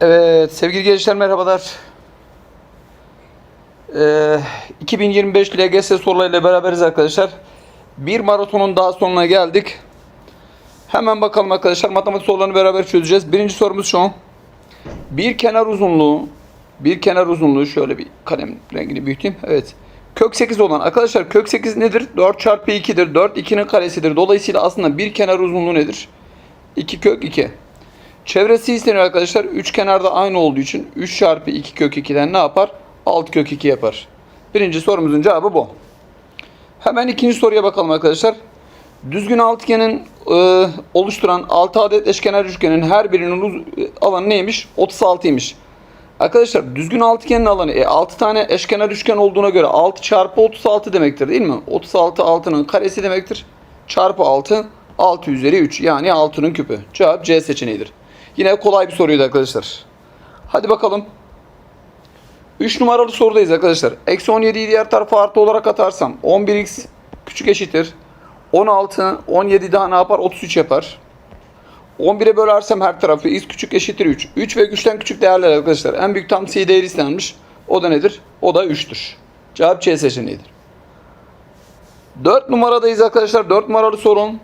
Evet sevgili gençler merhabalar. Ee, 2025 LGS sorularıyla beraberiz arkadaşlar. Bir maratonun daha sonuna geldik. Hemen bakalım arkadaşlar matematik sorularını beraber çözeceğiz. Birinci sorumuz şu. Bir kenar uzunluğu bir kenar uzunluğu şöyle bir kalem rengini büyüteyim. Evet. Kök 8 olan arkadaşlar kök 8 nedir? 4 çarpı 2'dir. 4 2'nin karesidir. Dolayısıyla aslında bir kenar uzunluğu nedir? 2 kök 2. Çevresi isteniyor arkadaşlar. Üç kenarda aynı olduğu için 3 çarpı 2 kök 2'den ne yapar? 6 kök 2 yapar. Birinci sorumuzun cevabı bu. Hemen ikinci soruya bakalım arkadaşlar. Düzgün altıgenin e, oluşturan 6 adet eşkenar üçgenin her birinin e, alanı neymiş? 36'ymış. Arkadaşlar düzgün altıgenin alanı e, 6 tane eşkenar üçgen olduğuna göre 6 çarpı 36 demektir değil mi? 36 6'nın karesi demektir. Çarpı 6 6 üzeri 3 yani 6'nın küpü. Cevap C seçeneğidir. Yine kolay bir soruydu arkadaşlar. Hadi bakalım. 3 numaralı sorudayız arkadaşlar. Eksi 17'yi diğer tarafa artı olarak atarsam 11x küçük eşittir. 16, 17 daha ne yapar? 33 yapar. 11'e bölersem her tarafı x küçük eşittir 3. 3 ve 3'ten küçük değerler arkadaşlar. En büyük tam sayı değeri istenmiş. O da nedir? O da 3'tür. Cevap C seçeneğidir. 4 numaradayız arkadaşlar. 4 numaralı sorun.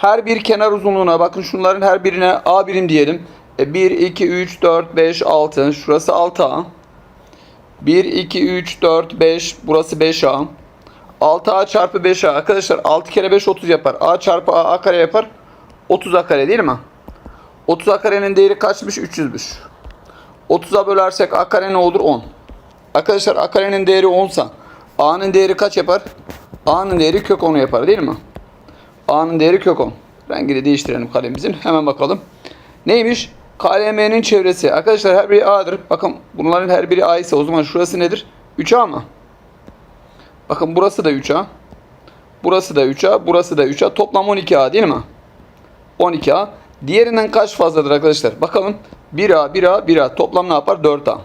Her bir kenar uzunluğuna bakın şunların her birine A birim diyelim. E 1, 2, 3, 4, 5, 6. Şurası 6A. 1, 2, 3, 4, 5. Burası 5A. 6A çarpı 5A. Arkadaşlar 6 kere 5 30 yapar. A çarpı A, A kare yapar. 30A kare değil mi? 30A karenin değeri kaçmış? 300'müş. 30'a bölersek A kare ne olur? 10. Arkadaşlar A karenin değeri 10 sa A'nın değeri kaç yapar? A'nın değeri kök 10'u yapar değil mi? A'nın değeri kök 10. Rengini değiştirelim kalemimizin. Hemen bakalım. Neymiş? KLM'nin çevresi. Arkadaşlar her biri A'dır. Bakın bunların her biri A ise o zaman şurası nedir? 3A mı? Bakın burası da 3A. Burası da 3A. Burası da 3A. Toplam 12A değil mi? 12A. Diğerinden kaç fazladır arkadaşlar? Bakalım. 1A, 1A, 1A. Toplam ne yapar? 4A.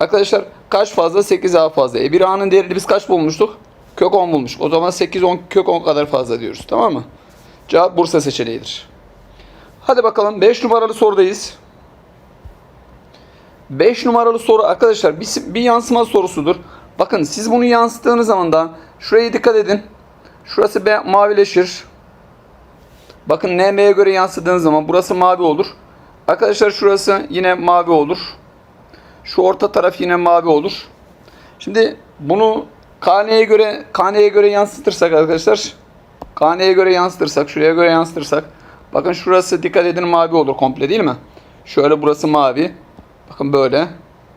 Arkadaşlar kaç fazla? 8A fazla. E 1A'nın değerini biz kaç bulmuştuk? Kök 10 bulmuş. O zaman 8 10 kök 10 kadar fazla diyoruz. Tamam mı? Cevap Bursa seçeneğidir. Hadi bakalım 5 numaralı sorudayız. 5 numaralı soru arkadaşlar bir, bir yansıma sorusudur. Bakın siz bunu yansıttığınız zaman da şuraya dikkat edin. Şurası be, mavileşir. Bakın NM'ye göre yansıdığınız zaman burası mavi olur. Arkadaşlar şurası yine mavi olur. Şu orta taraf yine mavi olur. Şimdi bunu KN'ye göre KN'ye göre yansıtırsak arkadaşlar KN'ye göre yansıtırsak şuraya göre yansıtırsak bakın şurası dikkat edin mavi olur komple değil mi? Şöyle burası mavi. Bakın böyle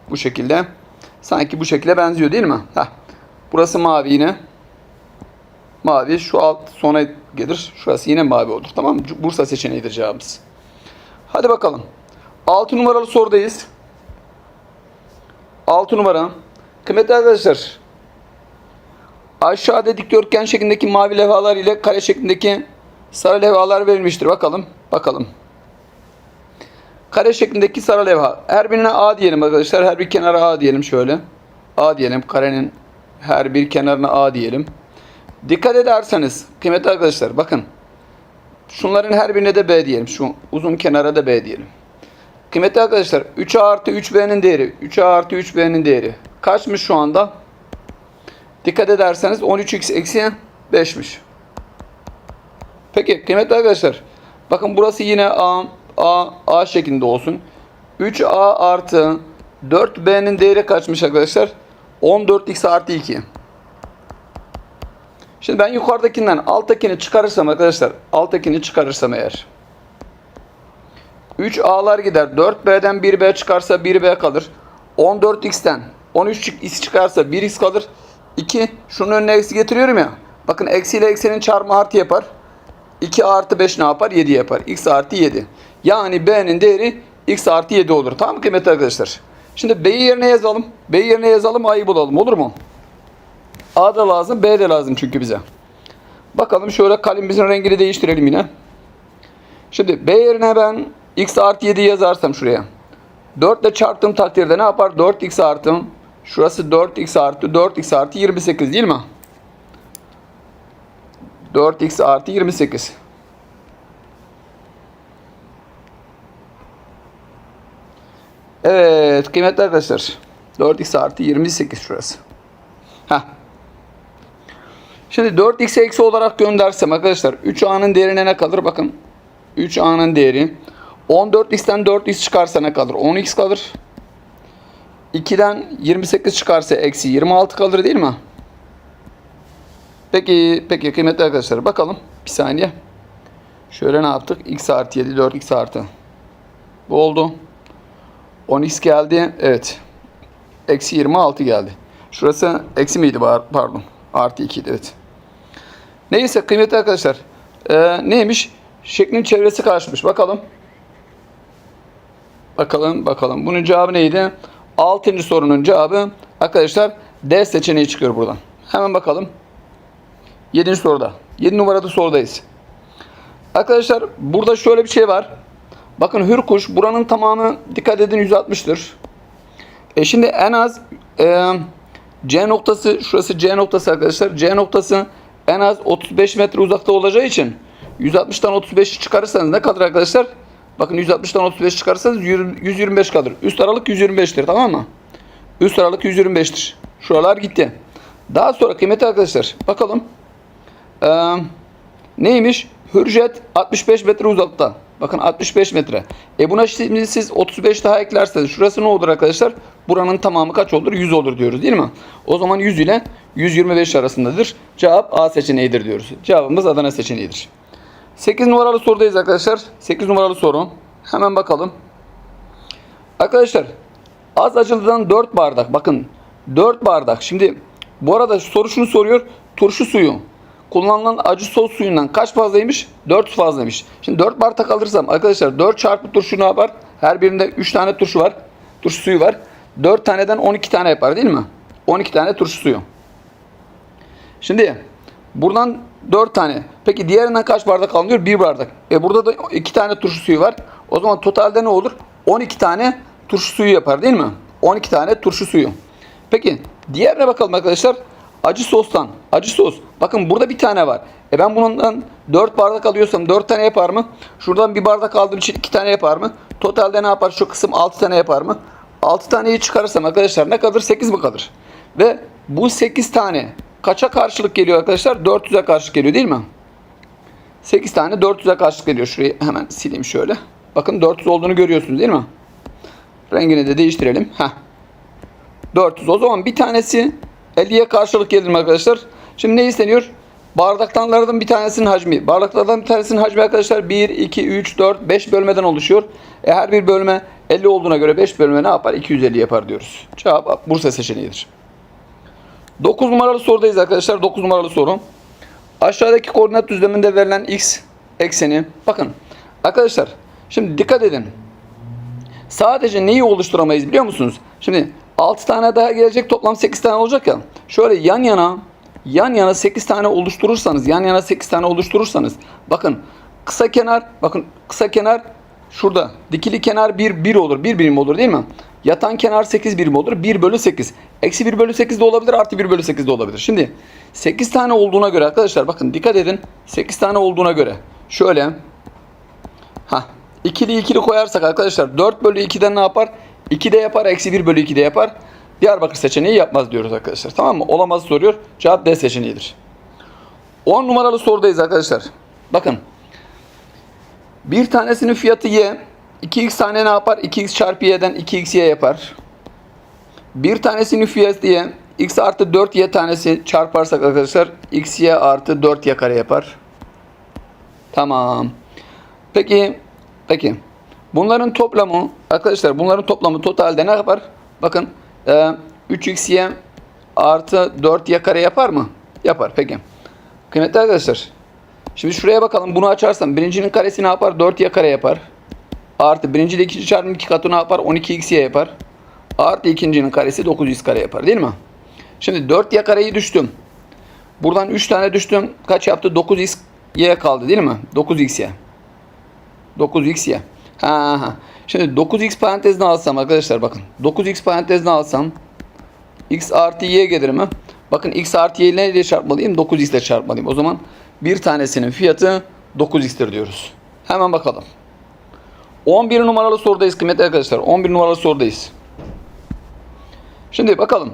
bu şekilde. Sanki bu şekilde benziyor değil mi? Heh. Burası mavi yine. Mavi şu alt sona gelir. Şurası yine mavi olur. Tamam mı? Bursa seçeneğidir cevabımız. Hadi bakalım. 6 numaralı sorudayız. 6 numara. Kıymetli arkadaşlar. Aşağıda dikdörtgen şeklindeki mavi levhalar ile kare şeklindeki sarı levhalar verilmiştir. Bakalım. Bakalım. Kare şeklindeki sarı levha. Her birine A diyelim arkadaşlar. Her bir kenara A diyelim şöyle. A diyelim. Karenin her bir kenarına A diyelim. Dikkat ederseniz kıymetli arkadaşlar bakın. Şunların her birine de B diyelim. Şu uzun kenara da B diyelim. Kıymetli arkadaşlar 3A artı 3B'nin değeri 3A artı 3B'nin değeri kaçmış şu anda? Dikkat ederseniz 13x eksi 5'miş. Peki kıymetli arkadaşlar bakın burası yine A, A, A şeklinde olsun. 3A artı 4B'nin değeri kaçmış arkadaşlar? 14x artı 2. Şimdi ben yukarıdakinden alttakini çıkarırsam arkadaşlar alttakini çıkarırsam eğer 3A'lar gider. 4B'den 1B çıkarsa 1B kalır. 14X'ten 13X çıkarsa 1X kalır. 2. Şunun önüne eksi getiriyorum ya. Bakın eksi ile eksinin çarpımı artı yapar. 2 artı 5 ne yapar? 7 yapar. X artı 7. Yani B'nin değeri X artı 7 olur. Tamam mı kıymetli arkadaşlar? Şimdi B'yi yerine yazalım. B'yi yerine yazalım. A'yı bulalım. Olur mu? A da lazım. B de lazım çünkü bize. Bakalım şöyle kalemimizin rengini değiştirelim yine. Şimdi B yerine ben x artı 7 yazarsam şuraya. 4 ile çarptığım takdirde ne yapar? 4x artı şurası 4x artı 4x artı 28 değil mi? 4x artı 28. Evet kıymetli arkadaşlar. 4x artı 28 şurası. Heh. Şimdi 4x eksi olarak göndersem arkadaşlar 3a'nın değerine ne kalır? Bakın 3a'nın değeri 14x'ten 4x çıkarsa ne kalır? 10x kalır. 2'den 28 çıkarsa eksi 26 kalır değil mi? Peki, peki kıymetli arkadaşlar bakalım. Bir saniye. Şöyle ne yaptık? x artı 7, 4x artı. Bu oldu. 10x geldi. Evet. Eksi 26 geldi. Şurası eksi miydi? Pardon. Artı 2 idi. Evet. Neyse kıymetli arkadaşlar. Ee, neymiş? Şeklin çevresi karşımış. Bakalım. Bakalım bakalım. Bunun cevabı neydi? Altıncı sorunun cevabı arkadaşlar D seçeneği çıkıyor buradan. Hemen bakalım. Yedinci soruda. Yedi numaralı sorudayız. Arkadaşlar burada şöyle bir şey var. Bakın hürkuş buranın tamamı dikkat edin 160'tır. E şimdi en az e, C noktası şurası C noktası arkadaşlar. C noktası en az 35 metre uzakta olacağı için 160'tan 35 çıkarırsanız ne kalır arkadaşlar? Bakın 160'tan 35 çıkarırsanız 125 kalır. Üst aralık 125'tir tamam mı? Üst aralık 125'tir. Şuralar gitti. Daha sonra kıymetli arkadaşlar bakalım. Ee, neymiş? Hürjet 65 metre uzakta. Bakın 65 metre. E buna şimdi siz 35 daha eklerseniz şurası ne olur arkadaşlar? Buranın tamamı kaç olur? 100 olur diyoruz değil mi? O zaman 100 ile 125 arasındadır. Cevap A seçeneğidir diyoruz. Cevabımız Adana seçeneğidir. 8 numaralı sorudayız arkadaşlar. 8 numaralı soru. Hemen bakalım. Arkadaşlar az acılıdan 4 bardak. Bakın 4 bardak. Şimdi bu arada soru şunu soruyor. Turşu suyu kullanılan acı sos suyundan kaç fazlaymış? 4 fazlaymış. Şimdi 4 bardak alırsam arkadaşlar 4 çarpı turşu ne yapar? Her birinde 3 tane turşu var. Turşu suyu var. 4 taneden 12 tane yapar değil mi? 12 tane turşu suyu. Şimdi buradan 4 tane. Peki diğerinden kaç bardak alınıyor? 1 bardak. E burada da 2 tane turşu suyu var. O zaman totalde ne olur? 12 tane turşu suyu yapar değil mi? 12 tane turşu suyu. Peki diğerine bakalım arkadaşlar. Acı sostan. Acı sos. Bakın burada bir tane var. E ben bundan 4 bardak alıyorsam 4 tane yapar mı? Şuradan bir bardak aldığım için 2 tane yapar mı? Totalde ne yapar? Şu kısım 6 tane yapar mı? 6 taneyi çıkarırsam arkadaşlar ne kalır? 8 mi kalır? Ve bu 8 tane kaça karşılık geliyor arkadaşlar? 400'e karşılık geliyor değil mi? 8 tane 400'e karşılık geliyor. Şurayı hemen sileyim şöyle. Bakın 400 olduğunu görüyorsunuz değil mi? Rengini de değiştirelim. Heh. 400. O zaman bir tanesi 50'ye karşılık gelir mi arkadaşlar? Şimdi ne isteniyor? Bardaktanlardan bir tanesinin hacmi. Bardaklardan bir tanesinin hacmi arkadaşlar 1, 2, 3, 4, 5 bölmeden oluşuyor. E her bir bölme 50 olduğuna göre 5 bölme ne yapar? 250 yapar diyoruz. Cevap Bursa seçeneğidir. 9 numaralı sorudayız arkadaşlar. 9 numaralı soru. Aşağıdaki koordinat düzleminde verilen x ekseni. Bakın arkadaşlar şimdi dikkat edin. Sadece neyi oluşturamayız biliyor musunuz? Şimdi 6 tane daha gelecek toplam 8 tane olacak ya. Şöyle yan yana yan yana 8 tane oluşturursanız yan yana 8 tane oluşturursanız bakın kısa kenar bakın kısa kenar şurada dikili kenar 1 1 olur 1 birim olur değil mi? Yatan kenar 8 birim olur 1 bölü 8. Eksi 1 bölü 8 de olabilir artı 1 bölü 8 de olabilir. Şimdi 8 tane olduğuna göre arkadaşlar bakın dikkat edin 8 tane olduğuna göre şöyle ha ikili ikili koyarsak arkadaşlar 4 bölü 2'den ne yapar? 2 de yapar eksi 1 bölü 2 de yapar. Diyarbakır seçeneği yapmaz diyoruz arkadaşlar. Tamam mı? Olamaz soruyor. Cevap D seçeneğidir. 10 numaralı sorudayız arkadaşlar. Bakın. Bir tanesinin fiyatı y. 2x tane ne yapar? 2x çarpı y'den 2x y yapar. Bir tanesinin fiyatı y. x artı 4y tanesi çarparsak arkadaşlar x y artı 4y kare yapar. Tamam. Peki. Peki. Bunların toplamı arkadaşlar bunların toplamı totalde ne yapar? Bakın e, 3xy artı 4y kare yapar mı? Yapar. Peki. Kıymetli arkadaşlar. Şimdi şuraya bakalım. Bunu açarsam birincinin karesi ne yapar? 4y kare yapar. Artı birinci ile ikinci çarpım iki katı ne yapar? 12xy yapar. Artı ikincinin karesi 9x kare yapar değil mi? Şimdi 4y kareyi düştüm. Buradan 3 tane düştüm. Kaç yaptı? 9xy kaldı değil mi? 9xy. 9xy. Ha, ha. Şimdi 9x parantezine alsam arkadaşlar bakın. 9x parantezine alsam x artı y gelir mi? Bakın x artı y ile çarpmalıyım? 9x ile çarpmalıyım. O zaman bir tanesinin fiyatı 9x'tir diyoruz. Hemen bakalım. 11 numaralı sorudayız kıymetli arkadaşlar. 11 numaralı sorudayız. Şimdi bakalım.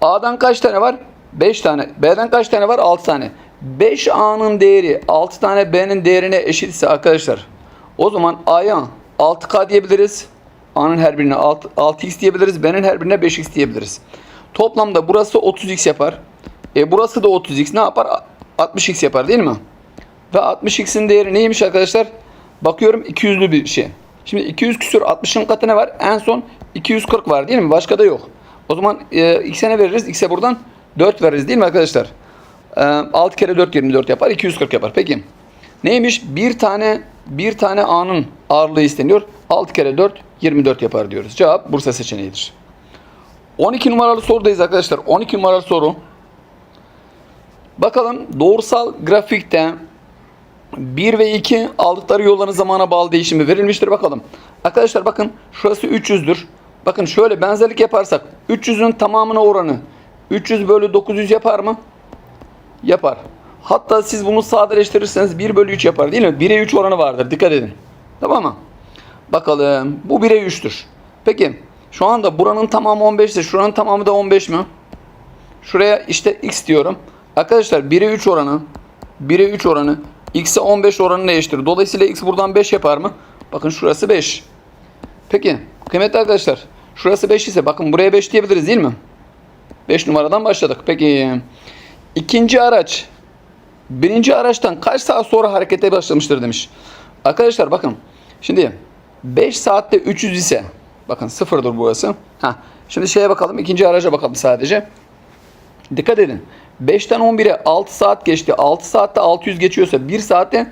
A'dan kaç tane var? 5 tane. B'den kaç tane var? 6 tane. 5A'nın değeri 6 tane B'nin değerine eşitse arkadaşlar. O zaman A'ya 6K diyebiliriz. A'nın her birine 6, 6X diyebiliriz. B'nin her birine 5X diyebiliriz. Toplamda burası 30X yapar. E burası da 30X ne yapar? 60X yapar değil mi? Ve 60x'in değeri neymiş arkadaşlar? Bakıyorum 200'lü bir şey. Şimdi 200 küsür 60'ın katı ne var? En son 240 var değil mi? Başka da yok. O zaman e, x'e ne veririz? X'e buradan 4 veririz değil mi arkadaşlar? E, 6 kere 4 24 yapar. 240 yapar. Peki. Neymiş? Bir tane bir tane A'nın ağırlığı isteniyor. 6 kere 4 24 yapar diyoruz. Cevap Bursa seçeneğidir. 12 numaralı sorudayız arkadaşlar. 12 numaralı soru. Bakalım doğrusal grafikte 1 ve 2 aldıkları yolların zamana bağlı değişimi verilmiştir bakalım. Arkadaşlar bakın şurası 300'dür. Bakın şöyle benzerlik yaparsak 300'ün tamamına oranı 300 bölü 900 yapar mı? Yapar. Hatta siz bunu sadeleştirirseniz 1 bölü 3 yapar değil mi? 1'e 3 oranı vardır. Dikkat edin. Tamam mı? Bakalım. Bu 1'e 3'tür. Peki şu anda buranın tamamı 15 ise şuranın tamamı da 15 mi? Şuraya işte x diyorum. Arkadaşlar 1'e 3 oranı 1'e 3 oranı x'e 15 oranına eşittir. Dolayısıyla x buradan 5 yapar mı? Bakın şurası 5. Peki kıymetli arkadaşlar şurası 5 ise bakın buraya 5 diyebiliriz değil mi? 5 numaradan başladık. Peki ikinci araç birinci araçtan kaç saat sonra harekete başlamıştır demiş. Arkadaşlar bakın şimdi 5 saatte 300 ise bakın sıfırdır burası. Ha, şimdi şeye bakalım ikinci araca bakalım sadece. Dikkat edin. 5'ten 11'e 6 saat geçti. 6 saatte 600 geçiyorsa 1 saatte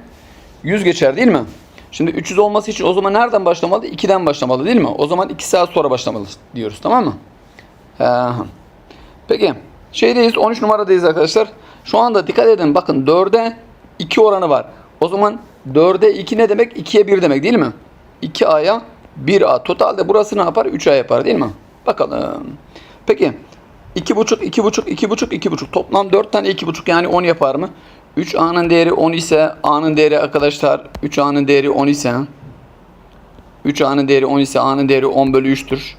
100 geçer değil mi? Şimdi 300 olması için o zaman nereden başlamalı? 2'den başlamalı değil mi? O zaman 2 saat sonra başlamalı diyoruz tamam mı? Ee, peki şeydeyiz 13 numaradayız arkadaşlar. Şu anda dikkat edin bakın 4'e 2 oranı var. O zaman 4'e 2 ne demek? 2'ye 1 demek değil mi? 2A'ya 1A. Totalde burası ne yapar? 3A yapar değil mi? Bakalım. Peki 2,5, 2,5, 2,5, 2,5. Toplam 4 tane 2,5 yani 10 yapar mı? 3A'nın değeri 10 ise A'nın değeri arkadaşlar 3A'nın değeri 10 ise 3A'nın değeri 10 ise A'nın değeri 10 bölü 3'tür.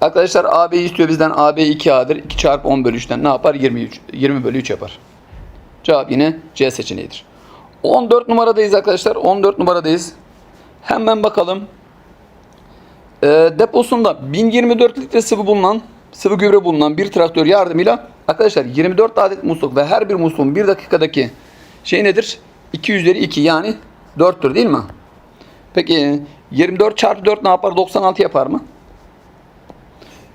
Arkadaşlar AB istiyor bizden. AB 2A'dır. 2 çarpı 10 bölü 3'ten ne yapar? 23, 20 bölü 3 yapar. Cevap yine C seçeneğidir. 14 numaradayız arkadaşlar. 14 numaradayız. Hemen bakalım. E, deposunda 1024 litre sıvı bulunan sıvı gübre bulunan bir traktör yardımıyla arkadaşlar 24 adet musluk ve her bir musluğun 1 dakikadaki şey nedir? 2 üzeri 2 yani 4'tür değil mi? Peki 24 çarpı 4 ne yapar? 96 yapar mı?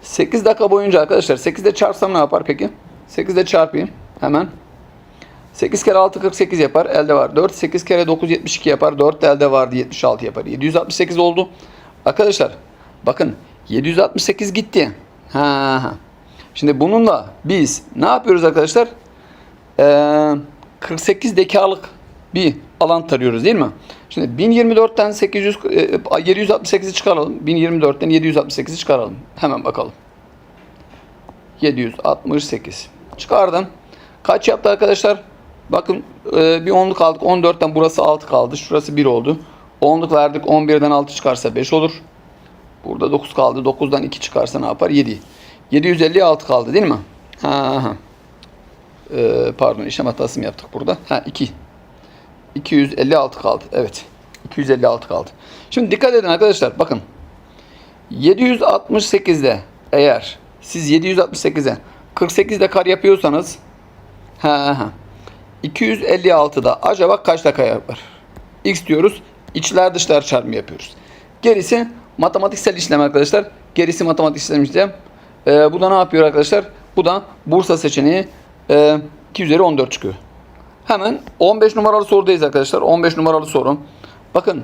8 dakika boyunca arkadaşlar 8'de çarpsam ne yapar peki? 8'de çarpayım hemen. 8 kere 6 48 yapar. Elde var 4. 8 kere 9 72 yapar. 4 de elde vardı 76 yapar. 768 oldu. Arkadaşlar bakın 768 gitti. Ha. Şimdi bununla biz ne yapıyoruz arkadaşlar? Ee, 48 dekalık bir alan tarıyoruz değil mi? Şimdi 1024'ten 800 e, 768'i çıkaralım. 1024'ten 768'i çıkaralım. Hemen bakalım. 768. Çıkardım. Kaç yaptı arkadaşlar? Bakın e, bir onluk aldık. 14'ten burası 6 kaldı. Şurası 1 oldu. Onluk verdik. 11'den 6 çıkarsa 5 olur. Burada 9 kaldı. 9'dan 2 çıkarsa ne yapar? 7. 756 kaldı değil mi? Ha, ha. Ee, pardon işlem hatası mı yaptık burada? Ha 2. 256 kaldı. Evet. 256 kaldı. Şimdi dikkat edin arkadaşlar. Bakın. 768'de eğer siz 768'e 48'de kar yapıyorsanız ha, ha. 256'da acaba kaç dakika yapar? X diyoruz. İçler dışlar çarpımı yapıyoruz. Gerisi matematiksel işlem arkadaşlar. Gerisi matematiksel işlem. Ee, bu da ne yapıyor arkadaşlar? Bu da Bursa seçeneği e, 2 üzeri 14 çıkıyor. Hemen 15 numaralı sorudayız arkadaşlar. 15 numaralı soru. Bakın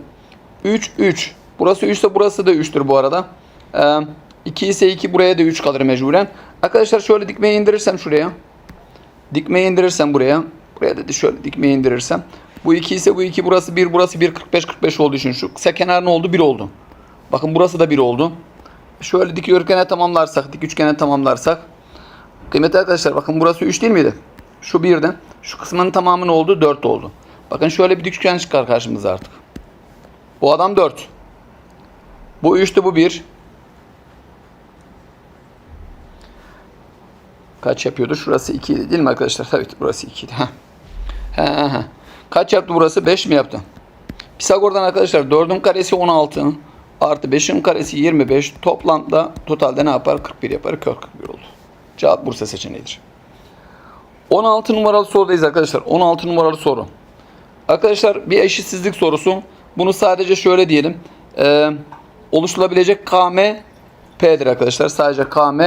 3 3. Burası 3 ise burası da 3'tür bu arada. Ee, 2 ise 2 buraya da 3 kalır mecburen. Arkadaşlar şöyle dikmeyi indirirsem şuraya. Dikmeyi indirirsem buraya. Buraya da şöyle dikmeyi indirirsem. Bu 2 ise bu 2 burası 1 burası 1 45 45 olduğu için şu kısa kenar ne oldu? 1 oldu. Bakın burası da 1 oldu. Şöyle dik örgene tamamlarsak, dik üçgene tamamlarsak. Kıymetli arkadaşlar bakın burası 3 değil miydi? Şu 1'den. Şu kısmının tamamı ne oldu? 4 oldu. Bakın şöyle bir dik üçgen çıkar karşımıza artık. Bu adam 4. Bu 3'tü bu 1. Kaç yapıyordu? Şurası 2 idi değil mi arkadaşlar? Tabii burası 2 idi. Kaç yaptı burası? 5 mi yaptı? Pisagor'dan arkadaşlar 4'ün karesi 16 artı 5'in karesi 25 toplamda totalde ne yapar? 41 yapar. Kök 41 oldu. Cevap Bursa seçeneğidir. 16 numaralı sorudayız arkadaşlar. 16 numaralı soru. Arkadaşlar bir eşitsizlik sorusu. Bunu sadece şöyle diyelim. Ee, oluşturulabilecek KM P'dir arkadaşlar. Sadece KM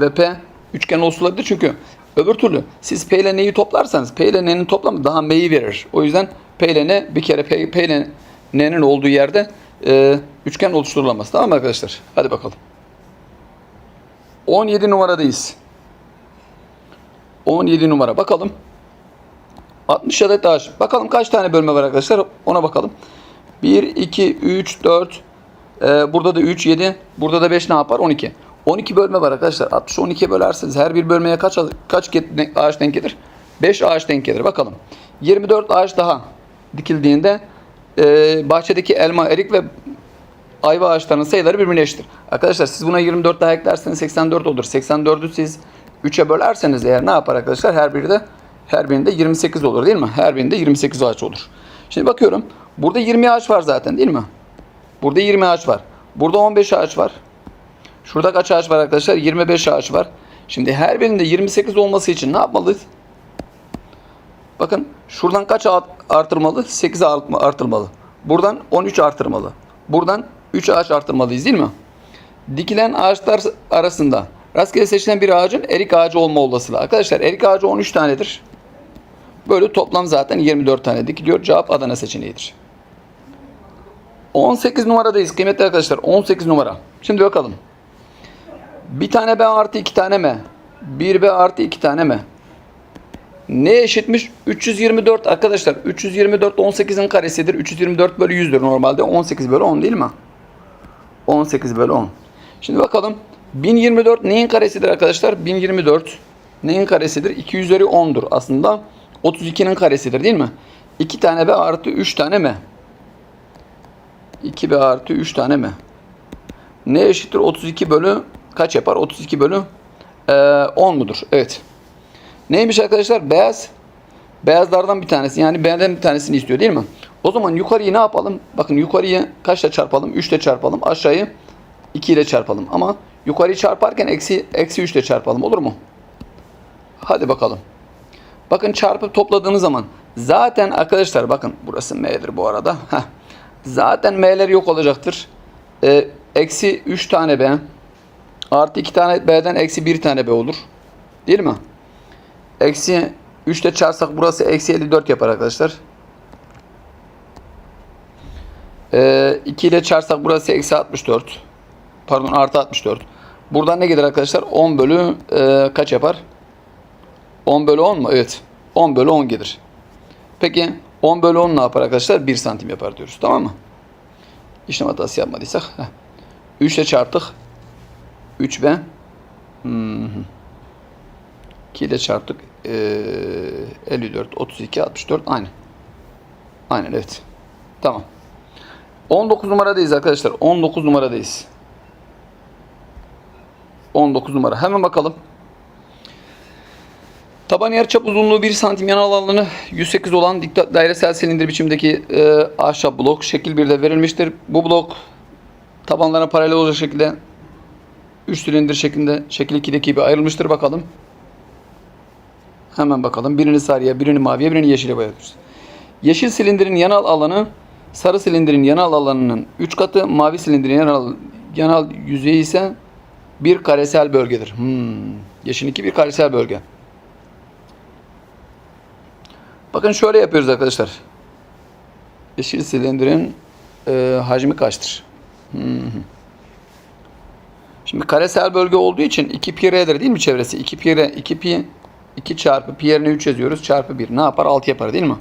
ve P üçgen oluşturulabilir. Çünkü öbür türlü siz P ile N'yi toplarsanız P ile N'nin toplamı daha M'yi verir. O yüzden P ile N bir kere P, P ile N'nin olduğu yerde e, üçgen oluşturulamaz. Tamam mı arkadaşlar? Hadi bakalım. 17 numaradayız. 17 numara. Bakalım. 60 adet ağaç. Bakalım kaç tane bölme var arkadaşlar. Ona bakalım. 1, 2, 3, 4. Ee, burada da 3, 7. Burada da 5 ne yapar? 12. 12 bölme var arkadaşlar. 60 12'ye bölerseniz her bir bölmeye kaç kaç ağaç denk gelir? 5 ağaç denk gelir. Bakalım. 24 ağaç daha dikildiğinde e, bahçedeki elma, erik ve ayva ağaçlarının sayıları birbirine eşittir. Arkadaşlar siz buna 24 daha eklerseniz 84 olur. 84'ü siz 3'e bölerseniz eğer ne yapar arkadaşlar? Her biri de her birinde 28 olur değil mi? Her birinde 28 ağaç olur. Şimdi bakıyorum. Burada 20 ağaç var zaten değil mi? Burada 20 ağaç var. Burada 15 ağaç var. Şurada kaç ağaç var arkadaşlar? 25 ağaç var. Şimdi her birinde 28 olması için ne yapmalıyız? Bakın şuradan kaç artırmalı? 8 artırmalı. Buradan 13 artırmalı. Buradan 3 ağaç artırmalıyız değil mi? Dikilen ağaçlar arasında rastgele seçilen bir ağacın erik ağacı olma olasılığı. Arkadaşlar erik ağacı 13 tanedir. Böyle toplam zaten 24 tane dikiliyor. Cevap Adana seçeneğidir. 18 numaradayız kıymetli arkadaşlar. 18 numara. Şimdi bakalım. Bir tane B artı iki tane M. 1B artı iki tane M. Ne eşitmiş? 324 arkadaşlar. 324 18'in karesidir. 324 bölü 100'dür normalde. 18 bölü 10 değil mi? 18 bölü 10. Şimdi bakalım. 1024 neyin karesidir arkadaşlar? 1024 neyin karesidir? 2 üzeri 10'dur aslında. 32'nin karesidir değil mi? 2 tane B artı 3 tane M. 2B artı 3 tane M. Ne eşittir? 32 bölü kaç yapar? 32 bölü e, 10 mudur? Evet. Neymiş arkadaşlar? Beyaz. Beyazlardan bir tanesi. Yani B'den bir tanesini istiyor değil mi? O zaman yukarıyı ne yapalım? Bakın yukarıyı kaçla çarpalım? 3 ile çarpalım. Aşağıyı 2 ile çarpalım. Ama yukarıyı çarparken eksi, eksi 3 ile çarpalım. Olur mu? Hadi bakalım. Bakın çarpıp topladığımız zaman zaten arkadaşlar bakın burası M'dir bu arada. Heh. Zaten M'ler yok olacaktır. Ee, eksi 3 tane B artı 2 tane B'den eksi 1 tane B olur. Değil mi? Eksi 3 ile çarpsak burası eksi 54 yapar arkadaşlar. Ee, 2 ile çarpsak burası eksi 64. Pardon artı 64. Buradan ne gelir arkadaşlar? 10 bölü e, kaç yapar? 10 bölü 10 mu? Evet. 10 bölü 10 gelir. Peki 10 bölü 10 ne yapar arkadaşlar? 1 santim yapar diyoruz. Tamam mı? İşlem hatası yapmadıysak. Heh. 3 ile çarptık. 3B. Hmm. 2 ile çarptık. Ee, 54, 32, 64. Aynı. Aynen evet. Tamam. 19 numaradayız arkadaşlar. 19 numaradayız. 19 numara. Hemen bakalım. Taban yarıçap uzunluğu 1 santim yanal alanı 108 olan dairesel silindir biçimdeki e, ahşap blok şekil 1'de verilmiştir. Bu blok tabanlarına paralel olacak şekilde 3 silindir şeklinde şekil 2'deki gibi ayrılmıştır. Bakalım. Hemen bakalım. Birini sarıya, birini maviye, birini yeşile boyatıyoruz. Yeşil silindirin yanal alanı sarı silindirin yanal alanının 3 katı, mavi silindirin yanal, yanal yüzeyi ise bir karesel bölgedir. Hmm. Yeşil 2 bir karesel bölge. Bakın şöyle yapıyoruz arkadaşlar. Yeşil silindirin e, hacmi kaçtır? Hmm. Şimdi karesel bölge olduğu için 2 pi r'dir değil mi çevresi? 2 pi r, 2 pi 2 çarpı pi yerine 3 yazıyoruz. Çarpı 1 ne yapar? 6 yapar değil mi?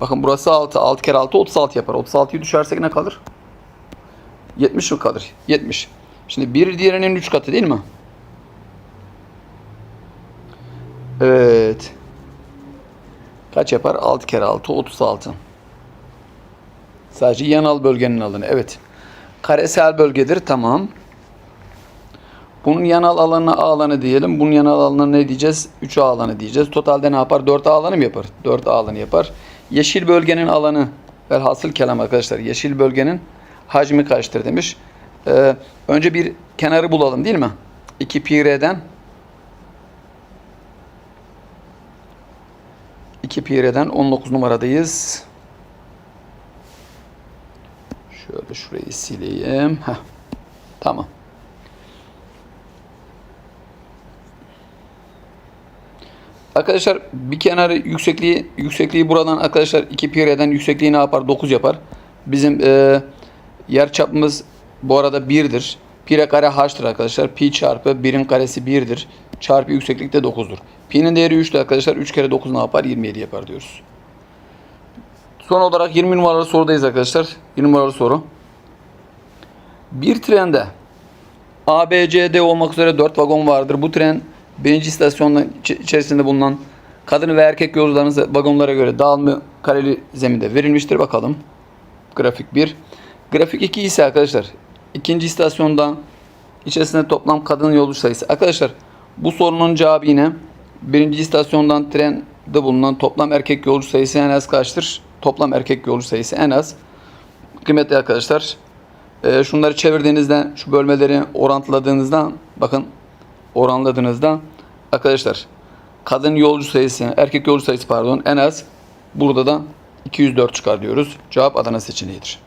Bakın burası 6. 6 kere 6 36 yapar. 36'yı düşersek ne kalır? 70 mi kalır? 70. Şimdi bir diğerinin 3 katı değil mi? Evet. Kaç yapar? 6 kere 6 36. Sadece yanal bölgenin alanı. Evet. Karesel bölgedir. Tamam. Bunun yanal alanına A alanı diyelim. Bunun yanal alanına ne diyeceğiz? 3A alanı diyeceğiz. Totalde ne yapar? 4A alanı mı yapar? 4A alanı yapar. Yeşil bölgenin alanı velhasıl kelam arkadaşlar. Yeşil bölgenin hacmi kaçtır demiş. Ee, önce bir kenarı bulalım değil mi? 2 pi r'den 2 pi r'den 19 numaradayız. Şöyle şurayı sileyim. Heh. Tamam. Arkadaşlar bir kenarı yüksekliği yüksekliği buradan arkadaşlar 2 pi r'den yüksekliği ne yapar? 9 yapar. Bizim e, yer çapımız bu arada 1'dir. Pi r kare h'tır arkadaşlar. Pi çarpı 1'in karesi 1'dir. Çarpı yükseklik de 9'dur. Pi'nin değeri 3'tü arkadaşlar. 3 kere 9 ne yapar? 27 yapar diyoruz. Son olarak 20 numaralı sorudayız arkadaşlar. 20 numaralı soru. Bir trende A, B, C, D olmak üzere 4 vagon vardır. Bu tren birinci istasyonun içi- içerisinde bulunan kadın ve erkek yolcuların vagonlara göre dağılımı kareli zeminde verilmiştir. Bakalım. Grafik 1. Grafik 2 ise arkadaşlar ikinci istasyonda içerisinde toplam kadın yolcu sayısı. Arkadaşlar bu sorunun cevabı yine birinci istasyondan trende bulunan toplam erkek yolcu sayısı en az kaçtır? Toplam erkek yolcu sayısı en az. Kıymetli arkadaşlar e, şunları çevirdiğinizde şu bölmeleri orantıladığınızda bakın oranladığınızda arkadaşlar kadın yolcu sayısı erkek yolcu sayısı pardon en az burada da 204 çıkar diyoruz. Cevap Adana seçeneğidir.